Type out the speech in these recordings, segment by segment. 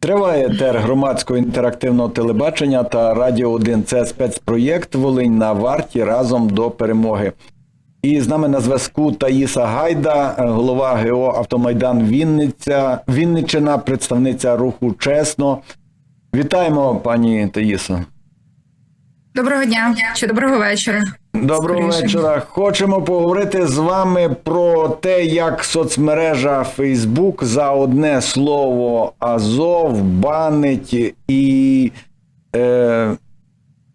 Триває тер громадського інтерактивного телебачення та Радіо 1. Це спецпроєкт Волинь на варті разом до перемоги. І з нами на зв'язку Таїса Гайда, голова ГО Автомайдан Вінниця, Вінниччина, представниця руху Чесно. Вітаємо, пані Таїсо. Доброго дня чи доброго вечора. Доброго Скоріше. вечора. Хочемо поговорити з вами про те, як соцмережа Facebook за одне слово Азов банить і е,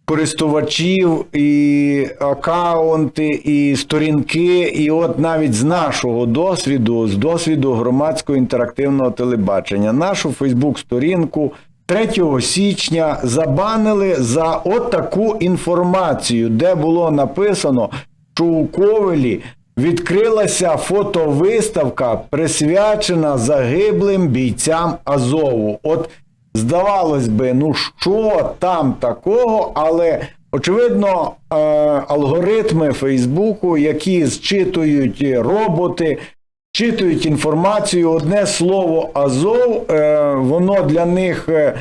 користувачів, і акаунти, і сторінки. І от навіть з нашого досвіду, з досвіду громадського інтерактивного телебачення, нашу Фейсбук-сторінку 3 січня забанили за от таку інформацію, де було написано, що у Ковелі відкрилася фотовиставка, присвячена загиблим бійцям Азову. От здавалось би, ну що там такого, але очевидно, е, алгоритми Фейсбуку, які зчитують роботи, читують інформацію, одне слово Азов, е, воно для них е,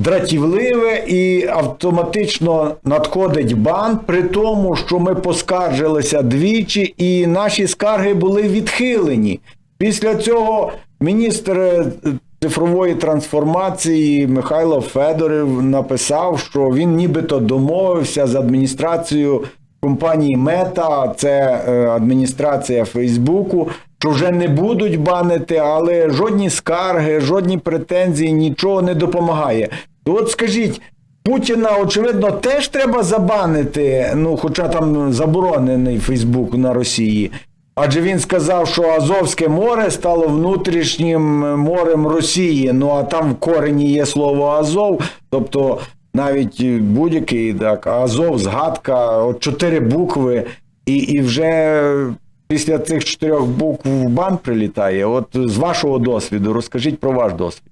дратівливе і автоматично надходить бан, при тому, що ми поскаржилися двічі, і наші скарги були відхилені. Після цього міністр е, цифрової трансформації Михайло Федоров написав, що він нібито домовився з адміністрацією компанії Мета, це адміністрація Фейсбуку, що вже не будуть банити, але жодні скарги, жодні претензії, нічого не допомагає. То от скажіть. Путіна, очевидно, теж треба забанити, ну, хоча там заборонений Фейсбук на Росії. Адже він сказав, що Азовське море стало внутрішнім морем Росії. Ну а там в корені є слово Азов, тобто навіть будь-який так, Азов, згадка, от чотири букви, і, і вже після цих чотирьох букв бан прилітає. От з вашого досвіду, розкажіть про ваш досвід.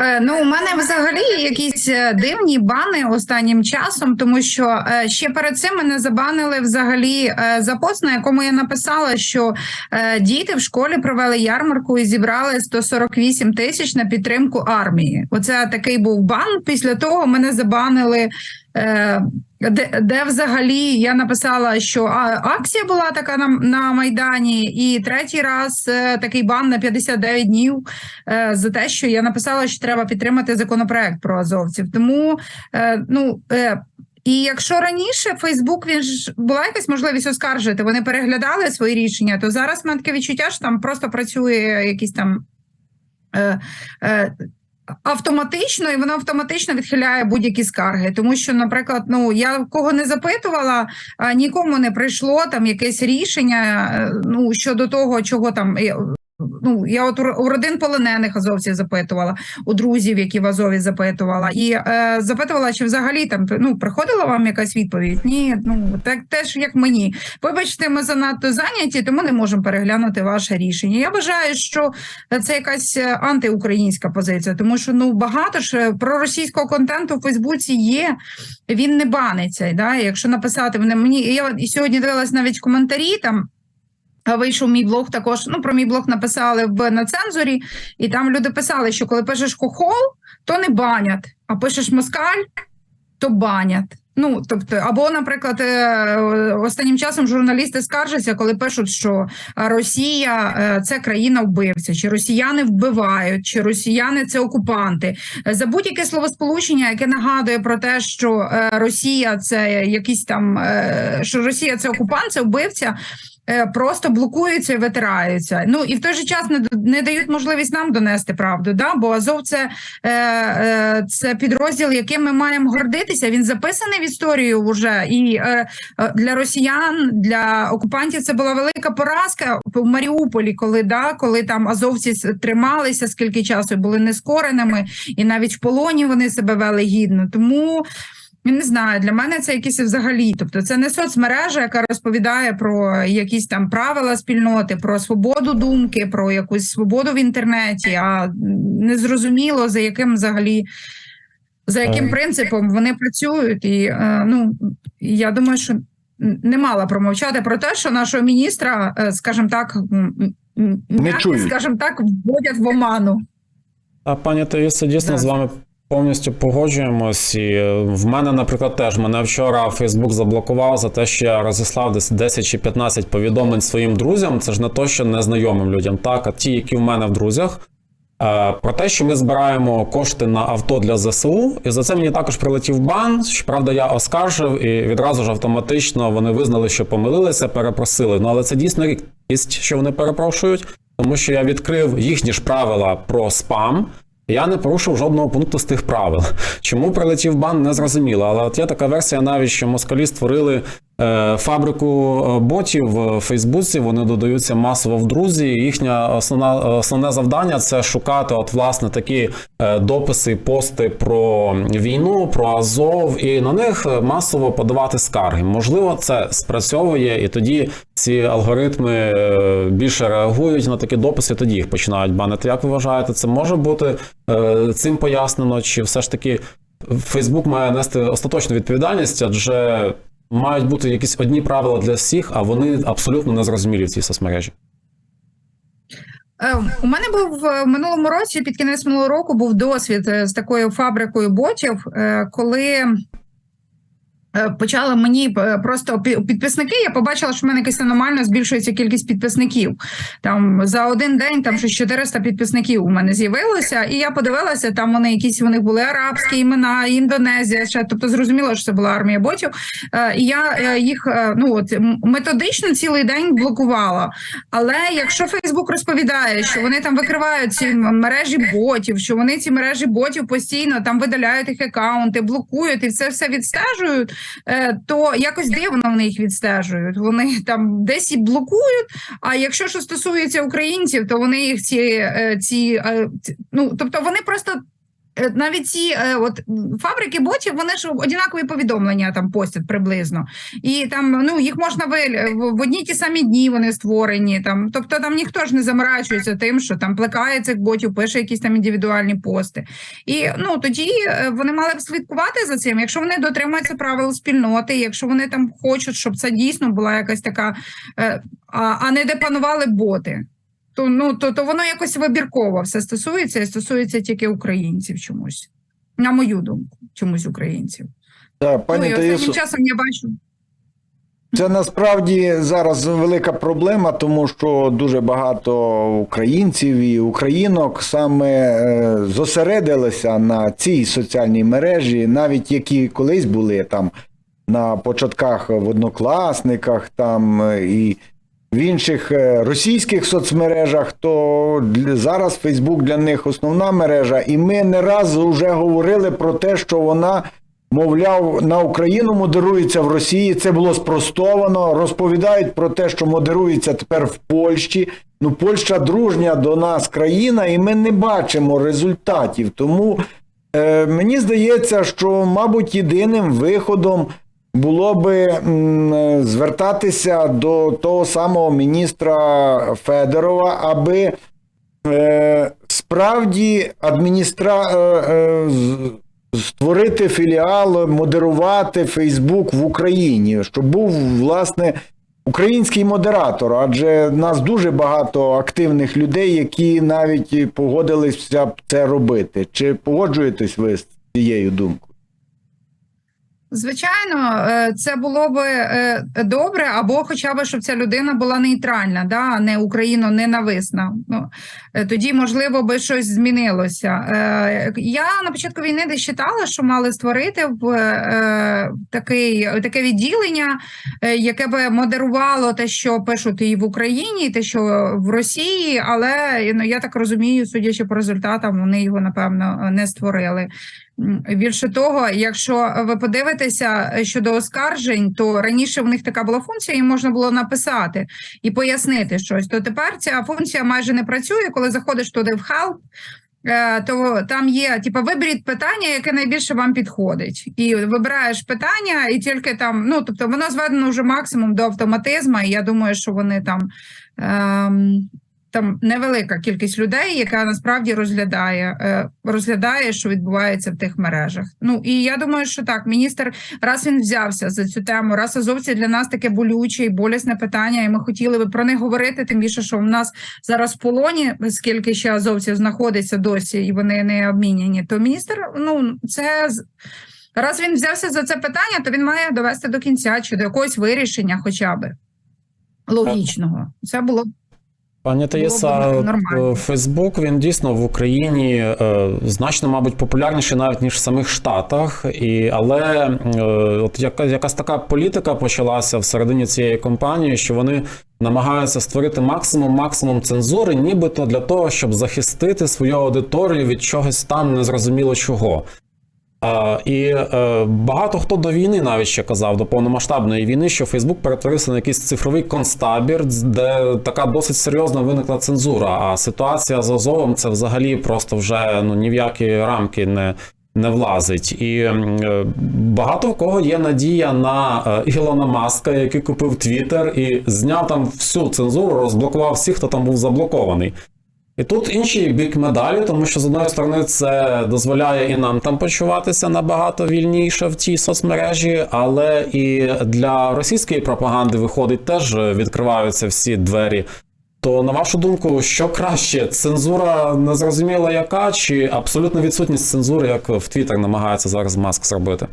Е, Ну, у мене взагалі якісь е, дивні бани останнім часом, тому що е, ще перед цим мене забанили взагалі за пост, на якому я написала, що діти в школі провели ярмарку і зібрали 148 тисяч на підтримку армії. Оце такий був бан. Після того мене забанили. Де, де взагалі я написала, що акція була така на, на Майдані, і третій раз е, такий бан на 59 днів е, за те, що я написала, що треба підтримати законопроект про азовців. Тому е, ну. Е, і якщо раніше Фейсбук він ж була якась можливість оскаржити, вони переглядали свої рішення, то зараз мене таке відчуття, що там просто працює якийсь там. Е, е, Автоматично і вона автоматично відхиляє будь-які скарги, тому що, наприклад, ну я кого не запитувала, а нікому не прийшло там якесь рішення. е, Ну щодо того, чого там е, ну я от у родин полонених азовців запитувала, у друзів, які в Азові запитувала, і е, запитувала, чи взагалі там ну приходила вам якась відповідь? Ні, ну так теж як мені. Вибачте, ми занадто зайняті, тому не можемо переглянути ваше рішення. Я вважаю, що це якась е, антиукраїнська позиція, тому що ну багато ж е, проросійського контенту в Фейсбуці є, він не баниться. Да? Якщо написати мені, я сьогодні дивилась навіть коментарі там. Вийшов мій блог також. Ну про мій блог написали в на цензурі, і там люди писали, що коли пишеш хохол, то не банять, а пишеш москаль, то банять. Ну тобто, або, наприклад, е, останнім часом журналісти скаржаться, коли пишуть, що Росія е, це країна вбивця, чи росіяни вбивають, чи росіяни це окупанти. Е, За будь-яке словосполучення, яке нагадує про те, що е, Росія це якийсь там е, що Росія це окупант, це вбивця. Е, Просто блокуються і витираються. Ну і в той же час не, не дають можливість нам донести правду. Да? Бо Азов це, е, е, це підрозділ, яким ми маємо гордитися. Він записаний в історію вже. І е, е, для росіян, для окупантів це була велика поразка в Маріуполі, коли да, коли там азовці трималися скільки часу були нескореними, і навіть в полоні вони себе вели гідно. Тому. Я не знаю, для мене це якісь взагалі. Тобто, це не соцмережа, яка розповідає про якісь там правила спільноти, про свободу думки, про якусь свободу в інтернеті, а незрозуміло за яким взагалі. За яким принципом вони працюють, і е, ну я думаю, що не мала промовчати про те, що нашого міністра, е, скажімо так, чують. скажімо так, вводять в оману. А пані Таїсо, дійсно Да. з вами повністю погоджуємось. І е, в мене, наприклад, теж мене вчора Фейсбук заблокував за те, що я розіслав десь 10 чи 15 повідомлень своїм друзям. Це ж не то, що незнайомим людям, так, а ті, які в мене в друзях. Е, Про те, що ми збираємо кошти на авто для ЗСУ, і за це мені також прилетів бан. Щоправда, я оскаржив, і відразу ж автоматично вони визнали, що помилилися, перепросили. Ну але це дійсно рідкість, що вони перепрошують, тому що я відкрив їхні ж правила про спам. Я не порушив жодного пункту з тих правил. Чому прилетів бан, не зрозуміло. Але от є така версія, навіть що москалі створили фабрику е, ботів в Фейсбуці. Вони додаються масово в друзі. І їхня основна основне завдання це шукати, от власне такі е, дописи, пости про війну, про Азов, і на них е, масово подавати скарги. Можливо, це спрацьовує, і тоді ці алгоритми е, більше реагують на такі дописи, тоді їх починають банити. Як ви вважаєте, це може бути е, цим пояснено, чи все ж таки Фейсбук має нести остаточну відповідальність, адже мають бути якісь одні правила для всіх, а вони абсолютно незрозумілі в цій соцмережі. Е, У мене був е, в минулому році, під кінець минулого року, був досвід е, з такою фабрикою ботів, коли почали мені е, просто пі- підписники. Я побачила, що в мене якось аномально збільшується кількість підписників. Там за один день там щось 400 підписників у мене з'явилося, і я подивилася, там вони якісь них були арабські імена, Індонезія. Ще тобто зрозуміло, що це була армія ботів. Е, І я е, їх е, ну от методично цілий день блокувала. Але якщо Фейсбук розповідає, що вони там викривають ці мережі ботів, що вони ці мережі ботів постійно там видаляють їх акаунти, блокують і це все відстежують, е, то якось дивно вони їх відстежують. Вони там десь і блокують. А якщо що стосується українців, то вони їх ці, е, е, ці- ну тобто вони просто. Е, Навіть ці е, от фабрики ботів, вони ж однакові повідомлення там постять приблизно. І там ну їх можна ви в в одні ті самі дні вони створені. Там, тобто там ніхто ж не заморачується тим, що там плекає цих ботів, пише якісь там індивідуальні пости. І ну тоді е, вони мали б слідкувати за цим, якщо вони дотримуються правил спільноти, якщо вони там хочуть, щоб це дійсно була якась така, е, а не де панували боти. То ну то, то воно якось вибірково все стосується і стосується тільки українців чомусь. На мою думку, чомусь українців. Так, пані ну, і останнім часом я бачу. Це насправді зараз велика проблема, тому що дуже багато українців і українок саме е, зосередилися на цій соціальній мережі, навіть які колись були там на початках в однокласниках, там е, і в інших е, російських соцмережах, то зараз Фейсбук для них основна мережа, і ми не раз вже говорили про те, що вона. Мовляв, на Україну модерується в Росії. Це було спростовано. Розповідають про те, що модерується тепер в Польщі. Ну, Польща дружня до нас країна, і ми не бачимо результатів. Тому е, мені здається, що, мабуть, єдиним виходом було би звертатися до того самого міністра Федорова, аби е, справді адміністра... е, е, створити філіал, модерувати Фейсбук в Україні, щоб був власне український модератор, адже нас дуже багато активних людей, які навіть погодилися б це робити. Чи погоджуєтесь ви з цією думкою? Звичайно, е, це було би е, добре, або хоча б щоб ця людина була нейтральна, да, не Україно ненависна. Ну е, тоді можливо би щось змінилося. Я на початку війни десь читала, що мали створити в такий таке відділення, яке би модерувало те, що пишуть і в Україні, і те, що в Росії, але ну я так розумію, судячи по результатам, вони його напевно не створили. Більше того, якщо ви подивитеся е, щодо оскаржень, то раніше в них така була функція, і можна було написати і пояснити щось. То тепер ця функція майже не працює, коли заходиш туди в help, е, то там є типу, виберіть питання, яке найбільше вам підходить, і вибираєш питання, і тільки там, ну тобто, воно зведено вже максимум до автоматизму, і я думаю, що вони там. Ем, там невелика кількість людей, яка насправді розглядає, е, розглядає, що відбувається в тих мережах. Ну і я думаю, що так, міністр, раз він взявся за цю тему, раз азовці для нас таке болюче і болісне питання, і ми хотіли би про них говорити. Тим більше, що в нас зараз в полоні, скільки ще азовців знаходиться досі, і вони не обміняні. То міністр, ну це раз він взявся за це питання, то він має довести до кінця чи до якогось вирішення, хоча би логічного. Це було Пані нормально. е, Фейсбук він дійсно в Україні е, значно, мабуть, популярніший навіть ніж в самих Штатах. І, але е, от яка, якась така політика почалася всередині цієї компанії, що вони намагаються створити максимум максимум цензури, нібито для того, щоб захистити свою аудиторію від чогось там незрозуміло чого. І е, багато хто до війни навіть ще казав, до повномасштабної війни, що Фейсбук перетворився на якийсь цифровий концтабір, де така досить серйозна виникла цензура. А ситуація з Азовом це взагалі просто вже ну ні в які рамки не. Не влазить, і е, багато в кого є надія на е, Ілона Маска, який купив Твіттер і зняв там всю цензуру, розблокував всіх, хто там був заблокований. І тут інший бік медалі, тому що з одної сторони це дозволяє і нам там почуватися набагато вільніше в тій соцмережі, але і для російської пропаганди виходить теж відкриваються всі двері. То на вашу думку, що краще? Цензура незрозуміла яка, чи абсолютна відсутність цензури, як в Твіттер намагається зараз Маск зробити?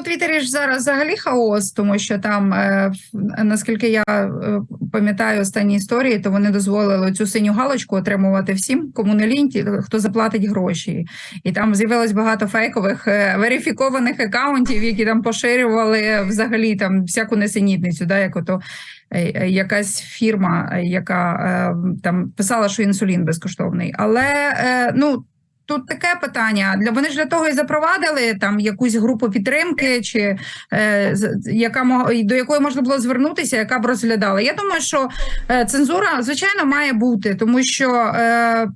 У Твіттері ж зараз взагалі хаос, тому що там, е, наскільки я е, пам'ятаю останні історії, то вони дозволили цю синю галочку отримувати всім, кому не лінь, хто заплатить гроші. І там з'явилось багато фейкових е, верифікованих акаунтів, які там поширювали взагалі там всяку несенітницю, да, як ото якась фірма, яка там писала, що інсулін безкоштовний. Але ну. Тут таке питання. Для вони ж для того і запровадили там якусь групу підтримки, чи е, яка до якої можна було звернутися, яка б розглядала. Я думаю, що е, цензура звичайно має бути, тому що е,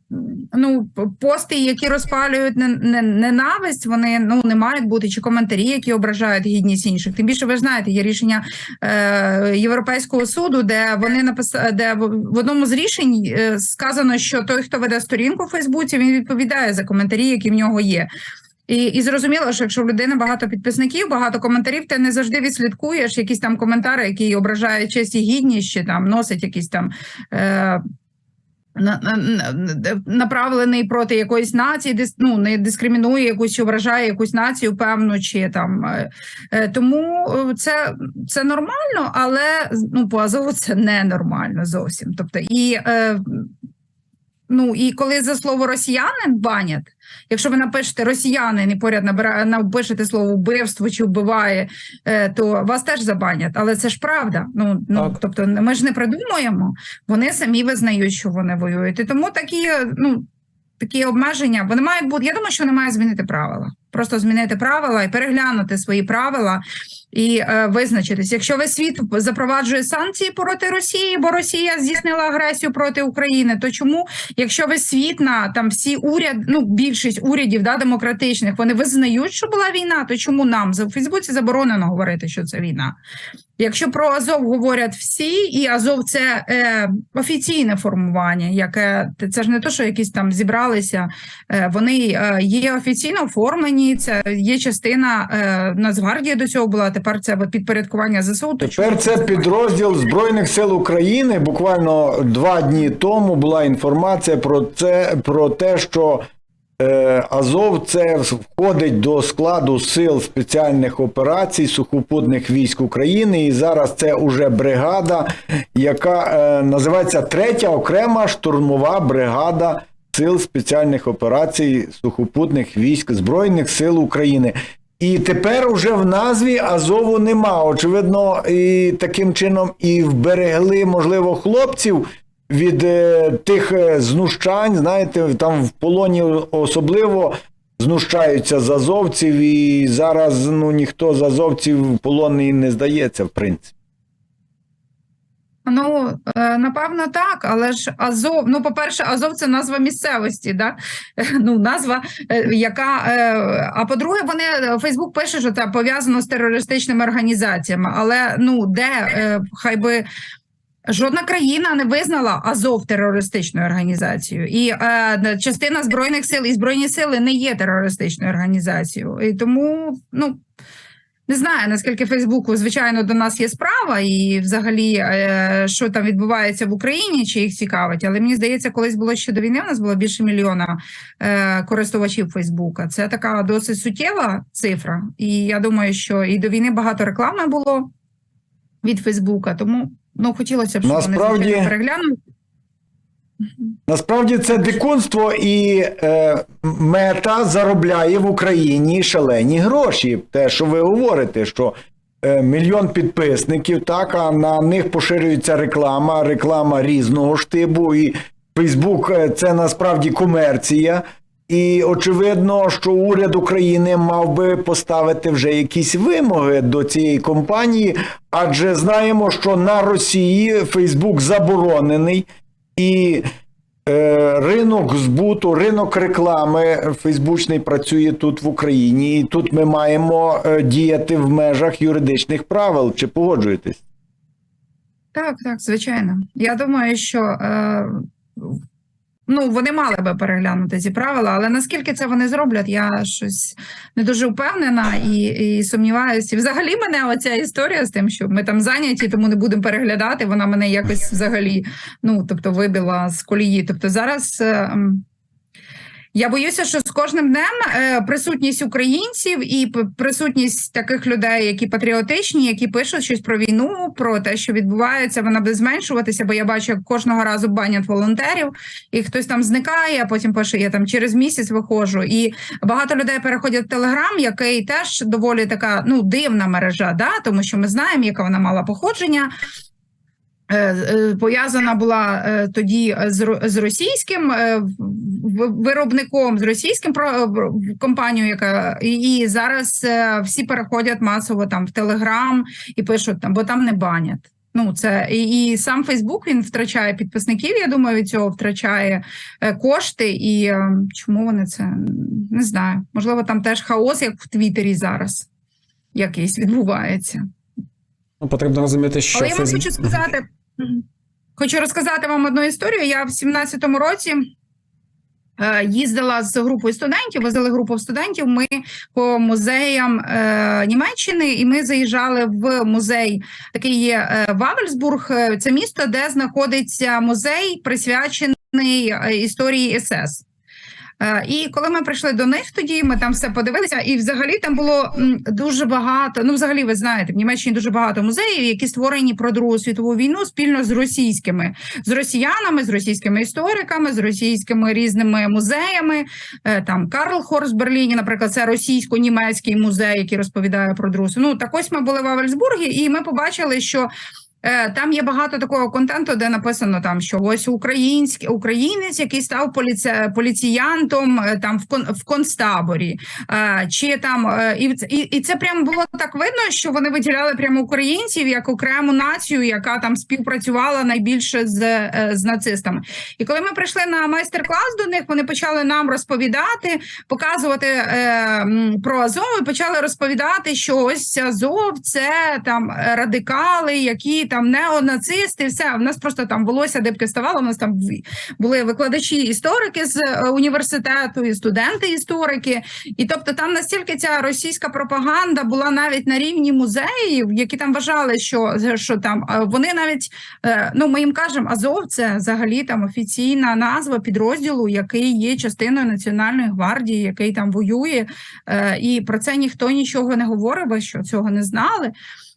ну пости, які розпалюють не, не, ненависть, вони ну не мають бути, чи коментарі, які ображають гідність інших. Тим більше ви знаєте, є рішення е, Європейського суду, де вони написали, де в одному з рішень е, сказано, що той, хто веде сторінку в Фейсбуці, він відповідає за коментарі, які в нього є. І, і зрозуміло, що якщо в людини багато підписників, багато коментарів, ти не завжди відслідкуєш якісь там коментари, які ображають честь і гідність, чи там носить якісь там. Е, на- на- на- направлений проти якоїсь нації, ну, не дискримінує якусь, ображає якусь націю, певну, чи там е, е, тому е, це, це нормально, але ну по Азову це не нормально зовсім. Тобто, і ну і коли за слово росіянин банять, якщо ви напишете росіянин і поряд набира, напишете слово вбивство чи вбиває, е, то вас теж забанять. Але це ж правда. Ну, ну Так. тобто, ми ж не придумуємо, вони самі визнають, що вони воюють. І тому такі, ну. Такі обмеження вони мають бути. Я думаю, що вони мають змінити правила. Просто змінити правила і переглянути свої правила і е, визначитись. Якщо весь світ запроваджує санкції проти Росії, бо Росія здійснила агресію проти України, то чому, якщо весь світ на там всі уряд, ну більшість урядів да, демократичних, вони визнають, що була війна, то чому нам за Фейсбуці заборонено говорити, що це війна? Якщо про Азов говорять всі, і Азов це е, офіційне формування, яке це ж не то, що якісь там зібралися. Е, вони е, є офіційно оформлені. Це є частина е, Нацгвардії до цього була. Тепер це підпорядкування ЗСУ. То Тепер це підрозділ Збройних сил України. Буквально два дні тому була інформація про це про те, що е, Азов це входить до складу сил спеціальних операцій сухопутних військ України. І зараз це уже бригада, яка е, називається третя окрема штурмова бригада. Сил спеціальних операцій сухопутних військ Збройних сил України. І тепер уже в назві Азову нема. Очевидно, і таким чином і вберегли, можливо, хлопців від е, тих е, знущань. Знаєте, там в полоні особливо знущаються з азовців, і зараз ну ніхто з азовців в полон і не здається, в принципі. Ну е, напевно так, але ж Азов, ну по-перше, Азов це назва місцевості, да? ну назва, е, яка е, а по-друге, вони Фейсбук пише, що це пов'язано з терористичними організаціями. Але ну де хай би Жодна країна не визнала Азов терористичною організацією, і частина збройних сил і збройні сили не є терористичною організацією. І тому ну не знаю наскільки Фейсбуку, звичайно, до нас є справа, і взагалі, е, що там відбувається в Україні, чи їх цікавить. Але мені здається, колись було ще до війни. У нас було більше мільйона е, користувачів Фейсбука. Це така досить суттєва цифра. І я думаю, що і до війни багато реклами було від Фейсбука. Тому ну хотілося б, щоб Насправді- вони переглянули. Насправді це дикунство, і е, мета заробляє в Україні шалені гроші. Те, що ви говорите, що е, мільйон підписників, так, а на них поширюється реклама, реклама різного штибу. І Фейсбук е, це насправді комерція. І очевидно, що уряд України мав би поставити вже якісь вимоги до цієї компанії, адже знаємо, що на Росії Фейсбук заборонений. І е, ринок збуту, ринок реклами фейсбучний працює тут в Україні, і тут ми маємо е, діяти в межах юридичних правил. Чи погоджуєтесь? Так, так, звичайно. Я думаю, що е, ну, вони мали би переглянути ці правила, але наскільки це вони зроблять, я щось не дуже впевнена і, і сумніваюся. Взагалі мене оця історія з тим, що ми там зайняті, тому не будемо переглядати. Вона мене якось взагалі ну, тобто, вибила з колії. Тобто зараз. Я боюся, що з кожним днем е, присутність українців і присутність таких людей, які патріотичні, які пишуть щось про війну, про те, що відбувається, вона буде зменшуватися. Бо я бачу, як кожного разу банять волонтерів, і хтось там зникає, а потім пише: я там через місяць виходжу. І багато людей переходять в Телеграм, який теж доволі така ну дивна мережа, да? тому що ми знаємо, яка вона мала походження. Е, е, Пов'язана була е, тоді з російським виробником, з російським компанією, яка і зараз всі переходять масово там в Телеграм і пишуть там, бо там не банять. Ну це і, і сам Фейсбук він втрачає підписників. Я думаю, від цього втрачає е, кошти. І е, чому вони це не знаю? Можливо, там теж хаос, як в Твіттері зараз якийсь відбувається. Ну, потрібно розуміти, що Але я вам Фейсбук- хочу сказати, хочу розказати вам одну історію. Я в 17-му році. е, Їздила з групою студентів, возили групу студентів. Ми по музеям е, Німеччини, і ми заїжджали в музей. Такий є е, Вавельсбург. Це місто, де знаходиться музей, присвячений е, історії СС. Е, І коли ми прийшли до них, тоді ми там все подивилися, і взагалі там було дуже багато. Ну, взагалі, ви знаєте, в Німеччині дуже багато музеїв, які створені про Другу світову війну спільно з російськими, з росіянами, з російськими істориками, з російськими різними музеями. Е, Там Карл Хорс в Берліні, наприклад, це російсько-німецький музей, який розповідає про Другу. Ну так ось ми були в Авельсбургі, і ми побачили, що. Е, Там є багато такого контенту, де написано там, що ось український українець, який став поліці, поліціянтом е, там в кон в концтаборі. Е, Чи там і, і, це прямо було так видно, що вони виділяли прямо українців як окрему націю, яка там співпрацювала найбільше з, з нацистами. І коли ми прийшли на майстер-клас до них, вони почали нам розповідати, показувати е, про Азов, і почали розповідати, що ось Азов це там радикали, які там неонацисти. Все в нас просто там волосся дибки ставало. У нас там були викладачі історики з е, університету, і студенти історики. І тобто там настільки ця російська пропаганда була навіть на рівні музеїв, які там вважали, що, що там е, вони навіть е, ну ми їм кажемо, Азов це взагалі там офіційна назва підрозділу, який є частиною національної гвардії, який там воює, і про це ніхто нічого не говорив, що цього не знали.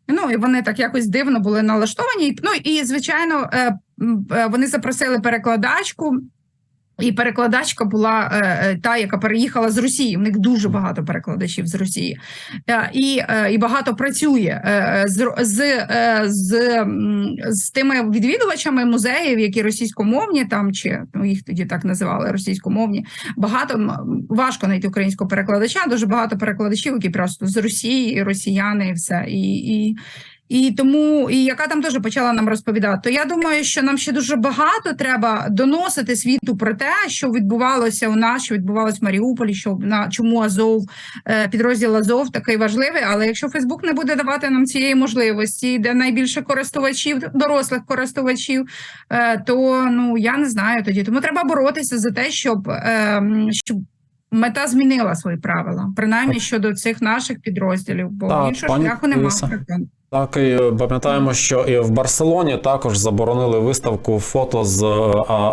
Ну і вони так якось дивно були налаштовані. Ну і звичайно, е, е, вони запросили перекладачку. І перекладачка була е, е, та, яка переїхала з Росії. У них дуже багато перекладачів з Росії, Е, і, е, і багато працює е, з, з, е, з, з тими відвідувачами музеїв, які російськомовні, там чи ну, їх тоді так називали російськомовні. Багато важко знайти українського перекладача. Дуже багато перекладачів, які просто з Росії, росіяни, і все. І, і, І тому, і яка там теж почала нам розповідати, то я думаю, що нам ще дуже багато треба доносити світу про те, що відбувалося у нас, що відбувалося в Маріуполі, що на чому Азов е, підрозділ Азов такий важливий. Але якщо Фейсбук не буде давати нам цієї можливості, де найбільше користувачів, дорослих користувачів, е, то ну я не знаю тоді. Тому треба боротися за те, щоб, е, щоб мета змінила свої правила, принаймні щодо цих наших підрозділів, бо Так, іншого пані шляху немає. Так, і пам'ятаємо, що і в Барселоні також заборонили виставку фото з е,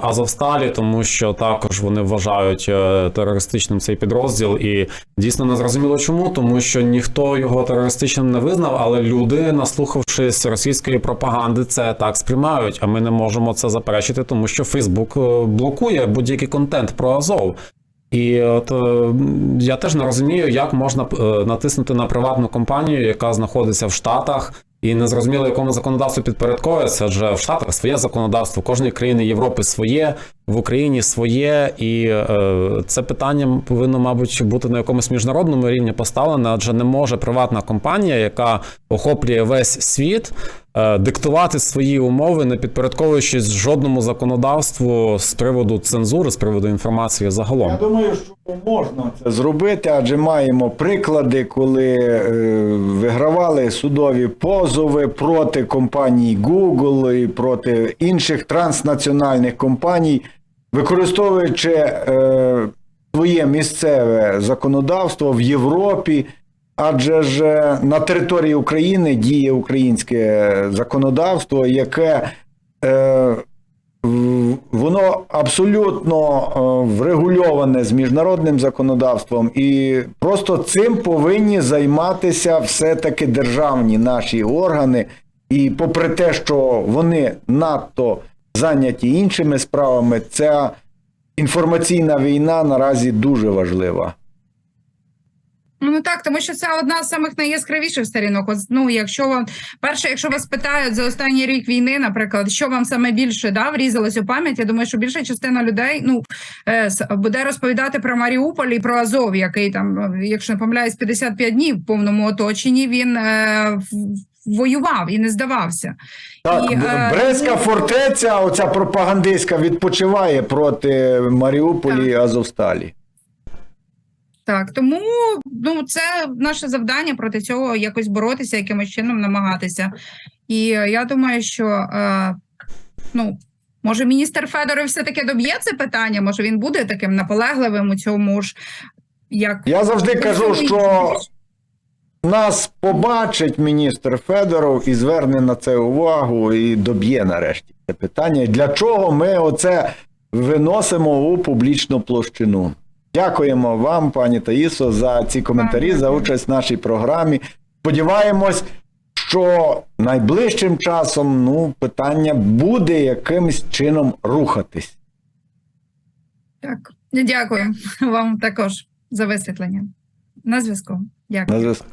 Азовсталі, тому що також вони вважають е, терористичним цей підрозділ. І дійсно не зрозуміло чому, тому що ніхто його терористичним не визнав, але люди, наслухавшись російської пропаганди, це так сприймають. А ми не можемо це заперечити, тому що Фейсбук е, блокує будь-який контент про Азов. І от е, я теж не розумію, як можна е, натиснути на приватну компанію, яка знаходиться в Штатах, і не зрозуміло, якому законодавству підпорядковується, адже в Штатах своє законодавство, в кожній країні Європи своє, в Україні своє, і е, це питання повинно, мабуть, бути на якомусь міжнародному рівні поставлене, адже не може приватна компанія, яка охоплює весь світ, диктувати свої умови, не підпорядковуючись жодному законодавству з приводу цензури, з приводу інформації загалом. Я думаю, що можна це зробити, адже маємо приклади, коли е, вигравали судові позови проти компаній Google і проти інших транснаціональних компаній, використовуючи е, своє місцеве законодавство в Європі. Адже ж е, на території України діє українське законодавство, яке е, воно абсолютно е, врегульоване з міжнародним законодавством, і просто цим повинні займатися все-таки державні наші органи. І попри те, що вони надто зайняті іншими справами, ця інформаційна війна наразі дуже важлива. Ну так, тому що це одна з самих найяскравіших сторінок. От, ну, якщо вам перше, якщо вас питають за останній рік війни, наприклад, що вам саме більше да, врізалось у пам'ять, я думаю, що більша частина людей ну е, буде розповідати про Маріуполь і про Азов, який там, е, якщо не помиляюсь, 55 днів в повному оточенні він е, воював і не здавався. Так, І, е, Брестська ну- фортеця, оця пропагандистська, відпочиває проти Маріуполі і Азовсталі. Так, тому ну це наше завдання проти цього якось боротися, якимось чином намагатися. І я думаю, що е, ну. Може, міністр Федоров все-таки доб'є це питання? Може, він буде таким наполегливим у цьому ж як Я завжди кажу, що нас побачить міністр Федоров і зверне на це увагу і доб'є нарешті це питання. Для чого ми оце виносимо у публічну площину? Дякуємо вам, пані Таїсо, за ці коментарі, за участь в нашій програмі. Сподіваємось, що найближчим часом ну, питання буде якимось чином рухатись. так. Дякую вам також за висвітлення. На зв'язку. Дякую. На зв'язку.